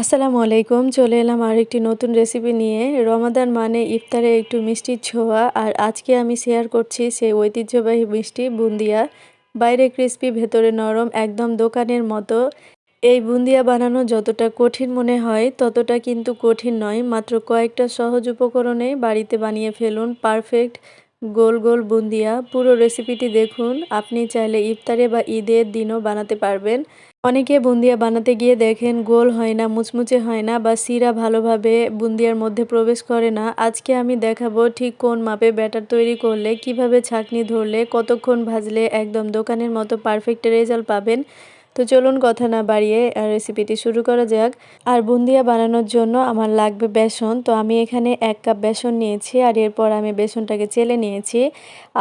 আসসালামু আলাইকুম, চলে এলাম আর একটি নতুন রেসিপি নিয়ে। রমাদান মানে ইফতারে একটু মিষ্টির ছোঁয়া, আর আজকে আমি শেয়ার করছি সেই ঐতিহ্যবাহী মিষ্টি বুন্দিয়া। বাইরে ক্রিস্পি ভেতরে নরম, একদম দোকানের মতো। এই বুন্দিয়া বানানো যতটা কঠিন মনে হয়, ততটা কিন্তু কঠিন নয়। মাত্র কয়েকটা সহজ উপকরণে বাড়িতে বানিয়ে ফেলুন পারফেক্ট গোল গোল বুন্দিয়া। পুরো রেসিপিটি দেখুন, আপনি চাইলে ইফতারে বা ঈদের দিনও বানাতে পারবেন। অনেকে বুন্দিয়া বানাতে গিয়ে দেখেন গোল হয় না, মুচমুচে হয় না বা সিরা ভালোভাবে বুন্দিয়ার মধ্যে প্রবেশ করে না। আজকে আমি দেখাবো ঠিক কোন মাপে ব্যাটার তৈরি করলে, কীভাবে ছাঁকনি ধরলে, কতক্ষণ ভাজলে একদম দোকানের মতো পারফেক্ট রেজাল্ট পাবেন। তো চলুন কথা না বাড়িয়ে রেসিপিটি শুরু করা যাক। আর বুন্দিয়া বানানোর জন্য আমার লাগবে বেসন। তো আমি এখানে এক কাপ বেসন নিয়েছি আর এরপর আমি বেসনটাকে চেলে নিয়েছি।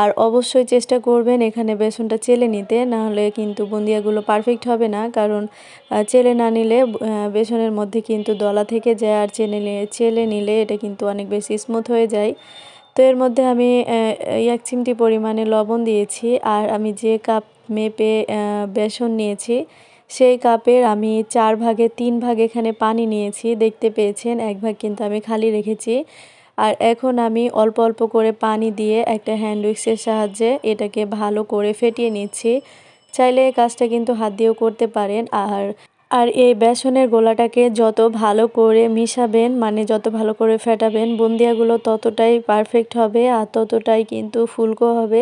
আর অবশ্যই চেষ্টা করবেন এখানে বেসনটা চেলে নিতে নাহলে কিন্তু বুন্দিয়াগুলো পারফেক্ট হবে না। কারণ চেলে না নিলে বেসনের মধ্যে কিন্তু দলা থেকে যায়, আর চেনে চেলে নিলে এটা কিন্তু অনেক বেশি স্মুথ হয়ে যায়। তো এর মধ্যে আমি এক চিমটি পরিমাণে লবণ দিয়েছি আর আমি যে কাপ মেপে বেসন নিয়েছি, সেই কাপের আমি চার ভাগে, তিন ভাগ এখানে পানি নিয়েছি, দেখতে পেয়েছেন, এক ভাগ কিন্তু আমি খালি রেখেছি। আর এখন আমি অল্প অল্প করে পানি দিয়ে একটা হ্যান্ড উইক্সের সাহায্যে এটাকে ভালো করে ফেটিয়ে নিচ্ছি। চাইলে এই কাজটা কিন্তু হাত দিয়েও করতে পারেন, আর আর এই বেসনের গোলাটাকে যত ভালো করে মিশাবেন মানে যত ভালো করে ফেটাবেন, বুন্দিয়াগুলো ততটাই পারফেক্ট হবে আর ততটাই কিন্তু ফুলকো হবে।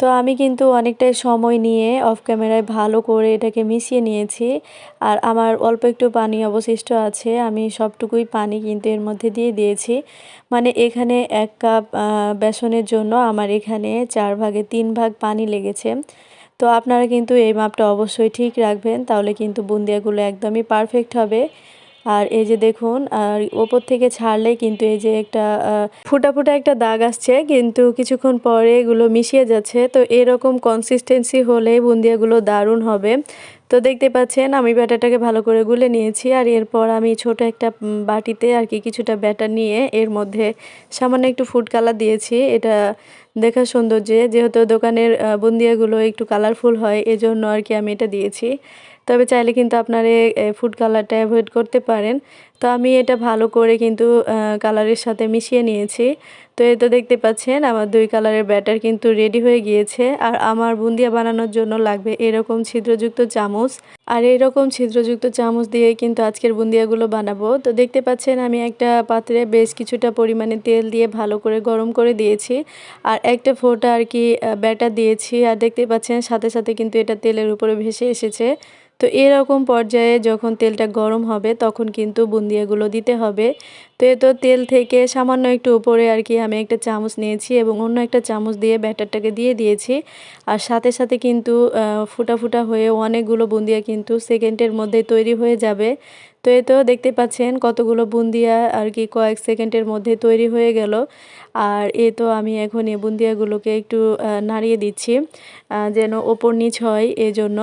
তো আমি কিন্তু অনেকটাই সময় নিয়ে অফ ক্যামেরায় ভালো করে এটাকে মিশিয়ে নিয়েছি। আর আমার অল্প একটু পানি অবশিষ্ট আছে, আমি সবটুকুই পানি কিন্তু এর মধ্যে দিয়ে দিয়েছি। মানে এখানে এক কাপ বেসনের জন্য আমার এখানে চার ভাগে তিন ভাগ পানি লেগেছে। তো আপনারা কিন্তু এই মাপটা অবশ্যই ঠিক রাখবেন, তাহলে কিন্তু বুন্দিয়াগুলো একদমই পারফেক্ট হবে। আর এই যে দেখুন, আর ওপর থেকে ছাড়লে কিন্তু এই যে একটা ফুটা ফুটা একটা দাগ আসছে, কিন্তু কিছুক্ষণ পরে এগুলো মিশিয়ে যাচ্ছে। তো এরকম কনসিস্টেন্সি হলে বুন্দিয়াগুলো দারুণ হবে। তো দেখতে পাচ্ছেন, আমি ব্যাটারটাকে ভালো করে গুলে নিয়েছি আর এরপর আমি ছোট একটা বাটিতে আর কি কিছুটা ব্যাটার নিয়ে এর মধ্যে সামান্য একটু ফুড কালার দিয়েছি। এটা দেখার সৌন্দর্যে, যেহেতু দোকানের বন্দিয়াগুলো একটু কালারফুল হয়, এজন্য আর কি আমি এটা দিয়েছি। তবে চাইলে কিন্তু আপনারা ফুড কালারটা অ্যাভয়েড করতে পারেন। তো আমি এটা ভালো করে কিন্তু কালারের সাথে মিশিয়ে নিয়েছি। তো এই তো দেখতে পাচ্ছেন, আমার দুই কালারের ব্যাটার কিন্তু রেডি হয়ে গিয়েছে। আর আমার বুন্দিয়া বানানোর জন্য লাগবে এরকম ছিদ্রযুক্ত চামচ। আর এরকম ছিদ্রযুক্ত চামচ দিয়ে কিন্তু আজকের বুন্দিয়াগুলো বানাবো। তো দেখতে পাচ্ছেন, আমি একটা পাত্রে বেশ কিছুটা পরিমাণে তেল দিয়ে ভালো করে গরম করে দিয়েছি। আর একটা ফোটা আর কি ব্যাটার দিয়েছি। আর দেখতে পাচ্ছেন, সাথে সাথে কিন্তু এটা তেলের উপরে ভেসে এসেছে। তো এরকম পর্যায়ে যখন তেলটা গরম হবে, তখন কিন্তু বুন্দিয়াগুলো দিতে হবে। তো এ তো তেল থেকে সামান্য একটু উপরে আর কি আমি একটা চামচ নিয়েছি এবং অন্য একটা চামচ দিয়ে ব্যাটারটাকে দিয়ে দিয়েছি। আর সাথে সাথে কিন্তু ফুটা ফুটা হয়ে অনেকগুলো বুন্দিয়া কিন্তু সেকেন্ডের মধ্যে তৈরি হয়ে যাবে। তো এ তো দেখতে পাচ্ছেন কতগুলো বুন্দিয়া আর কি কয়েক সেকেন্ডের মধ্যে তৈরি হয়ে গেল। আর এ তো আমি এখন এই বুন্দিয়াগুলোকে একটু নাড়িয়ে দিচ্ছি যেন ওপর নিচ হয় এজন্য।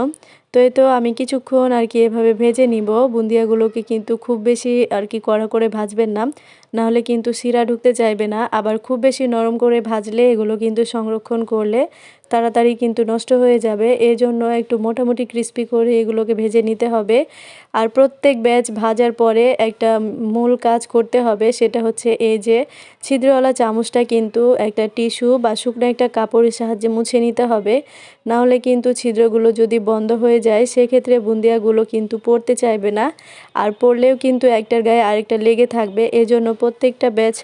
তো এই তো আমি কিছুক্ষণ আর কি এভাবে ভেজে নিব। বুন্দিয়াগুলোকে কিন্তু খুব বেশি আর কি কড়া করে ভাজবেন না। নাহলে কিন্তু শিরা ঢুকতে চাইবে না। আবার খুব বেশি নরম করে ভাজলে এগুলো কিন্তু সংরক্ষণ করলে তাড়াতাড়ি কিন্তু নষ্ট হয়ে যাবে। এই জন্য একটু মোটামুটি ক্রিস্পি করে এগুলোকে ভেজে নিতে হবে। আর প্রত্যেক ব্যাচ ভাজার পরে একটা মূল কাজ করতে হবে, সেটা হচ্ছে এই যে ছিদ্রওয়ালা চামচটা কিন্তু একটা টিস্যু বা শুকনো একটা কাপড়ের সাহায্যে মুছে নিতে হবে। নাহলে কিন্তু ছিদ্রগুলো যদি বন্ধ হয়ে যায়, সেক্ষেত্রে বুন্দিয়াগুলো কিন্তু পড়তে চাইবে না। আর পড়লেও কিন্তু একটার গায়ে আরেকটা লেগে থাকবে। এজন্য প্রত্যেকটা ব্যাচ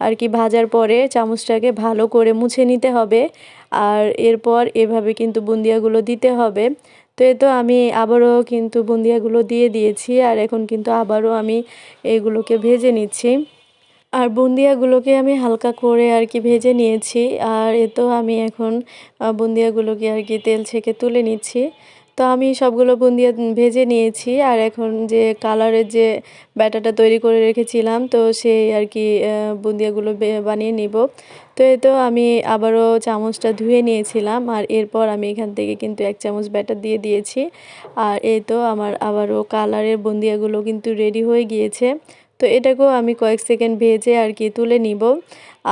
আর কি ভাজার পরে চামচটাকে ভালো করে মুছে নিতে হবে। আর এরপর এভাবে কিন্তু বুন্দিয়াগুলো দিতে হবে। তো এ তো আমি আবারও কিন্তু বুন্দিয়াগুলো দিয়ে দিয়েছি আর এখন কিন্তু আবারও আমি এগুলোকে ভেজে নিচ্ছি। আর বুন্দিয়াগুলোকে আমি হালকা করে আর কি ভেজে নিয়েছি। আর এ তো আমি এখন বুন্দিয়াগুলোকে আর কি তেল ছেঁকে তুলে নিচ্ছি। তো আমি সবগুলো বুন্দিয়া ভেজে নিয়েছি আর এখন যে কালারের যে ব্যাটাটা তৈরি করে রেখেছিলাম, তো সেই আর কি বুন্দিয়াগুলো বানিয়ে নিব। তো এই তো আমি আবারও চামচটা ধুয়ে নিয়েছিলাম আর এরপর আমি এখান থেকে কিন্তু এক চামচ ব্যাটার দিয়ে দিয়েছি। আর এই তো আমার আবারও কালারের বুন্দিয়াগুলো কিন্তু রেডি হয়ে গিয়েছে। তো এটাকেও আমি কয়েক সেকেন্ড ভেজে আর কি তুলে নিব।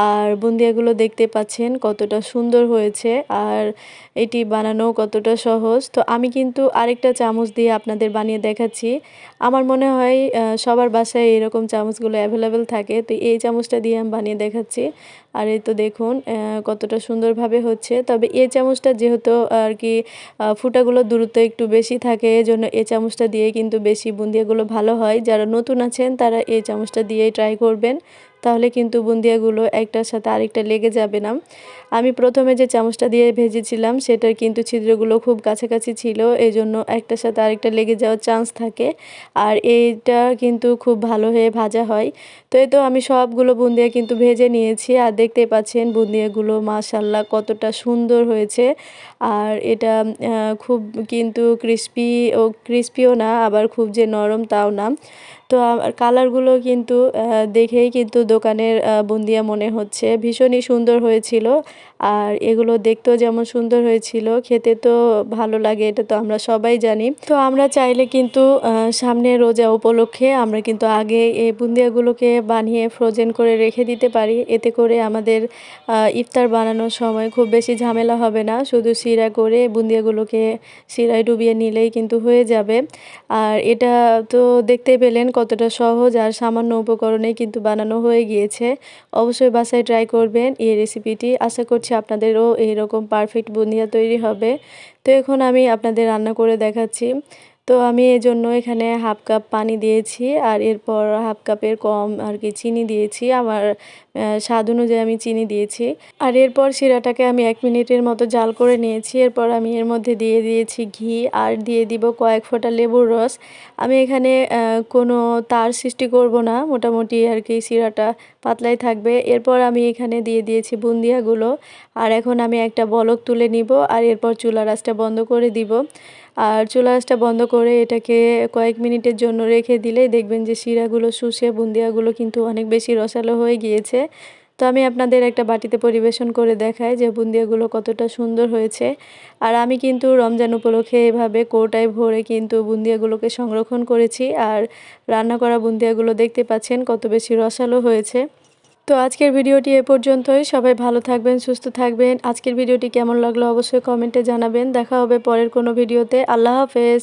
আর বুন্দিয়াগুলো দেখতে পাচ্ছেন কতটা সুন্দর হয়েছে আর এটি বানানো কতটা সহজ। তো আমি কিন্তু আরেকটা চামচ দিয়ে আপনাদের বানিয়ে দেখাচ্ছি। আমার মনে হয় সবার বাসায় এরকম চামচগুলো অ্যাভেলেবেল থাকে। তো এই চামচটা দিয়ে আমি বানিয়ে দেখাচ্ছি। আর এই তো দেখুন কতটা সুন্দরভাবে হচ্ছে। তবে এই চামচটা যেহেতু আর কি ফুটাগুলো দূরত্ব একটু বেশি থাকে, এজন্য এই চামচটা দিয়ে কিন্তু বেশি বুন্দিয়াগুলো ভালো হয়। যারা নতুন আছেন, তারা এই চামচটা দিয়েই ট্রাই করবেন। তাহলে কিন্তু বুন্দিয়াগুলো একটার সাথে আরেকটা লেগে যাবে না। আমি প্রথমে যে চামচটা দিয়ে ভেজেছিলাম, সেটার কিন্তু ছিদ্রগুলো খুব কাছাকাছি ছিল এই জন্য একটার সাথে আরেকটা লেগে যাওয়ার চান্স থাকে। আর এইটা কিন্তু খুব ভালো হয়ে ভাজা হয়। তো এই তো আমি সবগুলো বুন্দিয়া কিন্তু ভেজে নিয়েছি, আর দেখতে পাচ্ছেন বুন্দিয়াগুলো মাশাল্লাহ কতটা সুন্দর হয়েছে। আর এটা খুব কিন্তু ক্রিস্পি ও ক্রিস্পিও না, আবার খুব যে নরম তাও না। তো কালারগুলো কিন্তু দেখেই কিন্তু দোকানের বুন্দিয়া মনে হচ্ছে। ভীষণই সুন্দর হয়েছিল। আর এগুলো দেখতেও যেমন সুন্দর হয়েছিল, খেতে তো ভালো লাগে, এটা তো আমরা সবাই জানি। তো আমরা চাইলে কিন্তু সামনে রোজা উপলক্ষে আমরা কিন্তু আগে এই বুন্দিয়াগুলোকে বানিয়ে ফ্রোজেন করে রেখে দিতে পারি। এতে করে আমাদের ইফতার বানানোর সময় খুব বেশি ঝামেলা হবে না। শুধু শিরা করে বুন্দিয়াগুলোকে শিরায় ডুবিয়ে নিলেই কিন্তু হয়ে যাবে। আর এটা তো দেখতে পেলেন কতটা সহজ আর সামান্য উপকরণে কিন্তু বানানো হয়ে গিয়েছে। অবশ্যই বাসায় ট্রাই করবেন এই রেসিপিটি আশা করছি আপনাদেরও এইরকম পারফেক্ট বুনিয়া তৈরি হবে। তো এখন আমি আপনাদের রান্না করে দেখাচ্ছি। তো আমি এই জন্য এখানে হাফ কাপ পানি দিয়েছি আর এরপর হাফ কাপের কম আর কি চিনি দিয়েছি। আমার স্বাদ অনুযায়ী আমি চিনি দিয়েছি। আর এরপর শিরাটাকে আমি এক মিনিটের মতো জাল করে নিয়েছি। এরপর আমি এর মধ্যে দিয়ে দিয়েছি ঘি আর দিয়ে দিব কয়েক ফোঁটা লেবুর রস। আমি এখানে কোনো তার সৃষ্টি করব না। মোটামুটি আর কি শিরাটা পাতলাই থাকবে। এরপর আমি এখানে দিয়ে দিয়েছি বুন্দিয়াগুলো। আর এখন আমি একটা বলক তুলে নিব আর এরপর চুলা রাসটা বন্ধ করে দিব। আর চুলা আঁচটা বন্ধ করে এটাকে কয়েক মিনিটের জন্য রেখে দিলে দেখবেন যে শিরাগুলো, শুষে বুন্দিয়াগুলো কিন্তু অনেক বেশি রসালো হয়ে গিয়েছে। তো আমি আপনাদের একটা বাটিতে পরিবেশন করে দেখাই যে বুন্দিয়াগুলো কতটা সুন্দর হয়েছে। আর আমি কিন্তু রমজান উপলক্ষে এভাবে কোটায় ভরে কিন্তু বুন্দিয়াগুলোকে সংরক্ষণ করেছি। আর রান্না করা বুন্দিয়াগুলো দেখতে পাচ্ছেন কত বেশি রসালো হয়েছে। তো আজকের ভিডিওটি এ পর্যন্তই। সবাই ভালো থাকবেন, সুস্থ থাকবেন। আজকের ভিডিওটি কেমন লাগল অবশ্যই কমেন্টে জানাবেন। দেখা হবে পরের কোনো ভিডিওতে। আল্লাহ হাফেজ।